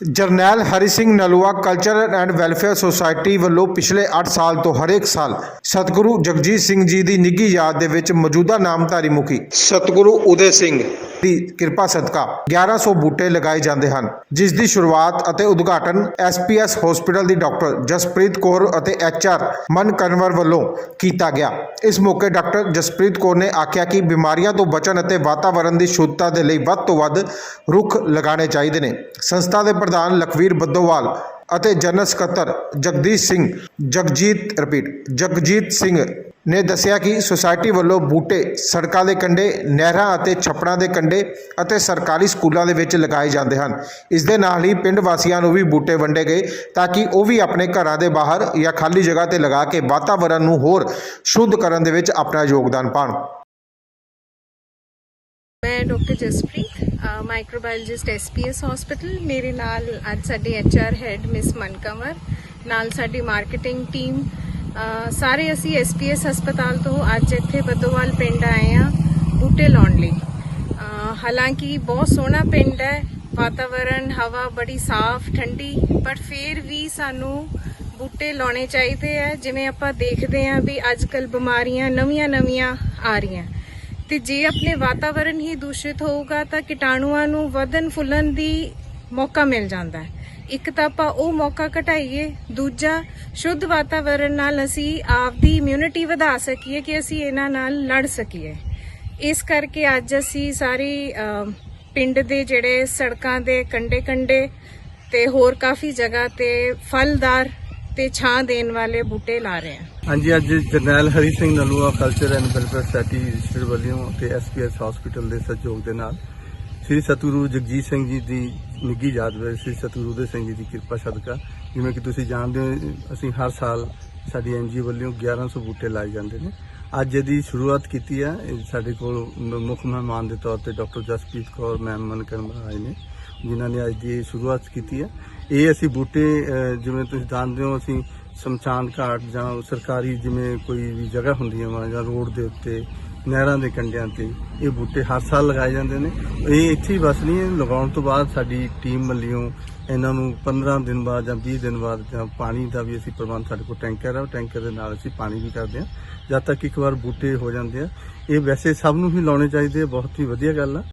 Jarnail Hari Singh Nalwa culture and welfare society ਵੱਲੋਂ ਪਿਛਲੇ 8 ਸਾਲ ਤੋਂ ਹਰੇਕ ਸਾਲ ਸਤਿਗੁਰੂ ਜਗਜੀਤ ਸਿੰਘ ਜੀ ਦੀ ਨਿੱਘੀ ਯਾਦ ਦੇ ਵਿੱਚ ਮੌਜੂਦਾ ਨਾਮਧਾਰੀ ਮੁਖੀ ਸਤਿਗੁਰੂ ਉਦੇ ਸਿੰਘ ਦੀ ਕਿਰਪਾ ਸਦਕਾ 1100 ਬੂਟੇ ਲਗਾਏ ਜਾਂਦੇ ਹਨ, ਜਿਸ ਦੀ ਸ਼ੁਰੂਆਤ ਅਤੇ ਉਦਘਾਟਨ ਐਸਪੀਐਸ ਹਸਪੀਟਲ ਦੀ ਡਾਕਟਰ ਜਸਪ੍ਰੀਤ ਕੌਰ ਅਤੇ ਐਚਆਰ ਮਨ ਕਨਵਰ ਵੱਲੋਂ ਕੀਤਾ ਗਿਆ। ਇਸ ਮੌਕੇ ਡਾਕਟਰ ਜਸਪ੍ਰੀਤ ਕੌਰ ਨੇ ਆਖਿਆ ਕਿ ਬਿਮਾਰੀਆਂ ਤੋਂ ਬਚਣ ਅਤੇ ਵਾਤਾਵਰਣ ਦੀ ਸ਼ੁੱਧਤਾ ਦੇ ਲਈ ਵੱਧ ਤੋਂ ਵੱਧ ਰੁੱਖ ਲਗਾਉਣੇ ਚਾਹੀਦੇ ਨੇ। ਸੰਸਥਾ ਦੇ ਪ੍ਰਧਾਨ ਲਖਵੀਰ ਬੱਦੋਵਾਲ ਅਤੇ ਜਨਰਲ ਸਕੱਤਰ ਜਗਦੀਸ਼ ਸਿੰਘ ਜਗਜੀਤ ਰਿਪੀਟ ਜਗਜੀਤ ਸਿੰਘ ਨੇ ਦੱਸਿਆ ਕਿ ਸੁਸਾਇਟੀ ਵੱਲੋਂ ਬੂਟੇ ਸੜਕਾਂ ਦੇ ਕੰਢੇ, ਨਹਿਰਾਂ ਅਤੇ ਛੱਪੜਾਂ ਦੇ ਕੰਢੇ ਅਤੇ ਸਰਕਾਰੀ ਸਕੂਲਾਂ ਦੇ ਵਿੱਚ ਲਗਾਏ ਜਾਂਦੇ ਹਨ। ਇਸ ਦੇ ਨਾਲ ਹੀ ਪਿੰਡ ਵਾਸੀਆਂ ਨੂੰ ਵੀ ਬੂਟੇ ਵੰਡੇ ਗਏ ਤਾਂ ਕਿ ਉਹ ਵੀ ਆਪਣੇ ਘਰਾਂ ਦੇ ਬਾਹਰ ਜਾਂ ਖਾਲੀ ਜਗ੍ਹਾ ਤੇ ਲਗਾ ਕੇ ਵਾਤਾਵਰਣ ਨੂੰ ਹੋਰ ਸ਼ੁੱਧ ਕਰਨ ਦੇ ਵਿੱਚ ਆਪਣਾ ਯੋਗਦਾਨ ਪਾਉਣ ਮੈਂ doctor Jaspreet microbiologist SPS hospital ਮੇਰੇ ਨਾਲ ਅੱਜ ਸਾਡੇ ਐਚਆਰ ਹੈਡ ਮਿਸ ਮਨਕਮਰ ਨਾਲ ਸਾਡੀ ਮਾਰਕੀਟਿੰਗ ਟੀਮ ਸਾਰੇ ਅਸੀਂ ਐਸਪੀਐਸ ਹਸਪਤਾਲ ਤੋਂ ਅੱਜ ਇੱਥੇ ਬੱਦੋਵਾਲ ਪਿੰਡ ਆਏ ਆ ਬੂਟੇ ਲਾਉਣ ਲਈ। ਹਾਲਾਂਕਿ ਬਹੁਤ ਸੋਹਣਾ ਪਿੰਡ ਹੈ, ਵਾਤਾਵਰਣ, ਹਵਾ ਬੜੀ ਸਾਫ਼, ਠੰਡੀ, ਪਰ ਫਿਰ ਵੀ ਸਾਨੂੰ ਬੂਟੇ ਲਾਉਣੇ ਚਾਹੀਦੇ ਆ, ਜਿਵੇਂ ਆਪਾਂ ਦੇਖਦੇ ਆ ਵੀ ਅੱਜ ਕੱਲ ਬਿਮਾਰੀਆਂ ਨਵੀਆਂ-ਨਵੀਆਂ ਆ ਰਹੀਆਂ। ਤੇ ਜੇ ਆਪਣੇ ਵਾਤਾਵਰਣ ਹੀ ਦੂਸ਼ਿਤ ਹੋਊਗਾ ਤਾਂ ਕੀਟਾਣੂਆਂ ਨੂੰ ਵਧਣ ਫੁੱਲਣ ਦੀ ਮੌਕਾ ਮਿਲ ਜਾਂਦਾ ਹੈ। ਇੱਕ ਤਾਂ ਆਪਾਂ ਉਹ ਮੌਕਾ ਘਟਾਈਏ, ਦੂਜਾ ਸ਼ੁੱਧ ਵਾਤਾਵਰਣ ਨਾਲ ਅਸੀਂ ਆਪਦੀ ਇਮਿਊਨਿਟੀ ਵਧਾ ਸਕੀਏ ਕਿ ਅਸੀਂ ਇਹਨਾਂ ਨਾਲ ਲੜ ਸਕੀਏ। ਇਸ ਕਰਕੇ ਅੱਜ ਅਸੀਂ ਸਾਰੇ ਪਿੰਡ ਦੇ ਜਿਹੜੇ ਸੜਕਾਂ ਦੇ ਕੰਡੇ-ਕੰਡੇ ਤੇ ਹੋਰ ਕਾਫੀ ਜਗ੍ਹਾ ਤੇ ਫਲਦਾਰ ਤੇ ਛਾਂ ਦੇਣ ਵਾਲੇ ਬੂਟੇ ਲਾ ਰਹੇ ਹਾਂ। ਹਾਂਜੀ, ਅੱਜ ਜਰਨੈਲ Hari Singh Nalwa culture and welfare society registered ਵੱਲੋਂ ਤੇ ਐਸਪੀਐਸ ਹਸਪੀਟਲ ਦੇ ਸਹਿਯੋਗ ਦੇ ਨਾਲ ਸ੍ਰੀ ਸਤਿਗੁਰੂ ਜਗਜੀਤ ਸਿੰਘ ਜੀ ਦੀ ਨਿੱਘੀ ਯਾਦ ਵਿੱਚ ਸ੍ਰੀ ਸਤਿਗੁਰੂ ਦੇ ਸਿੰਘ ਜੀ ਦੀ ਕਿਰਪਾ ਸਦਕਾ। ਜਿਵੇਂ ਕਿ ਤੁਸੀਂ ਜਾਣਦੇ ਹੋ, ਅਸੀਂ ਹਰ ਸਾਲ ਸਾਡੀ ਐਨਜੀਓ ਵੱਲੋਂ 1100 ਬੂਟੇ ਲਾਏ ਜਾਂਦੇ ਨੇ। ਅੱਜ ਇਹਦੀ ਸ਼ੁਰੂਆਤ ਕੀਤੀ ਹੈ। ਸਾਡੇ ਕੋਲ ਮੁੱਖ ਮਹਿਮਾਨ ਦੇ ਤੌਰ ਤੇ ਡਾਕਟਰ ਜਸਪ੍ਰੀਤ ਕੌਰ, ਮੈਮ ਮਨਕਰਨ ਆਏ ਨੇ, ਜਿਨ੍ਹਾਂ ਨੇ ਅੱਜ ਦੀ ਇਹ ਸ਼ੁਰੂਆਤ ਕੀਤੀ ਹੈ। ਇਹ ਅਸੀਂ ਬੂਟੇ ਜਿਵੇਂ ਤੁਸੀਂ ਜਾਣਦੇ ਹੋ, ਅਸੀਂ ਸ਼ਮਸ਼ਾਨ ਘਾਟ ਜਾਂ ਸਰਕਾਰੀ ਜਿਵੇਂ ਕੋਈ ਵੀ ਜਗ੍ਹਾ ਹੁੰਦੀਆਂ ਵਾ ਜਾਂ ਰੋਡ ਦੇ ਉੱਤੇ ਨਹਿਰਾਂ ਦੇ ਕੰਢਿਆਂ ਤੇ ਇਹ ਬੂਟੇ ਹਰ ਸਾਲ ਲਗਾਏ ਜਾਂਦੇ ਨੇ। ਇਹ ਇੱਥੇ ਹੀ ਬਸ ਨਹੀਂ ਲਗਾਉਣ ਤੋਂ ਬਾਅਦ ਸਾਡੀ ਟੀਮ ਵੱਲੋਂ ਇਹਨਾਂ ਨੂੰ 15 ਦਿਨ ਬਾਅਦ ਜਾਂ 20 ਦਿਨ ਬਾਅਦ ਜਾਂ ਪਾਣੀ ਦਾ ਵੀ ਅਸੀਂ ਪ੍ਰਬੰਧ ਸਾਡੇ ਕੋਲ ਟੈਂਕਰ ਹੈ ਉਹ ਟੈਂਕਰ ਦੇ ਨਾਲ ਅਸੀਂ ਪਾਣੀ ਵੀ ਕਰਦੇ ਹਾਂ। ਜਦ ਤੱਕ ਇੱਕ ਵਾਰ ਬੂਟੇ ਹੋ ਜਾਂਦੇ ਆ, ਇਹ ਵੈਸੇ ਸਭ ਨੂੰ ਹੀ ਲਾਉਣੇ ਚਾਹੀਦੇ ਆ, ਬਹੁਤ ਹੀ ਵਧੀਆ ਗੱਲ ਆ।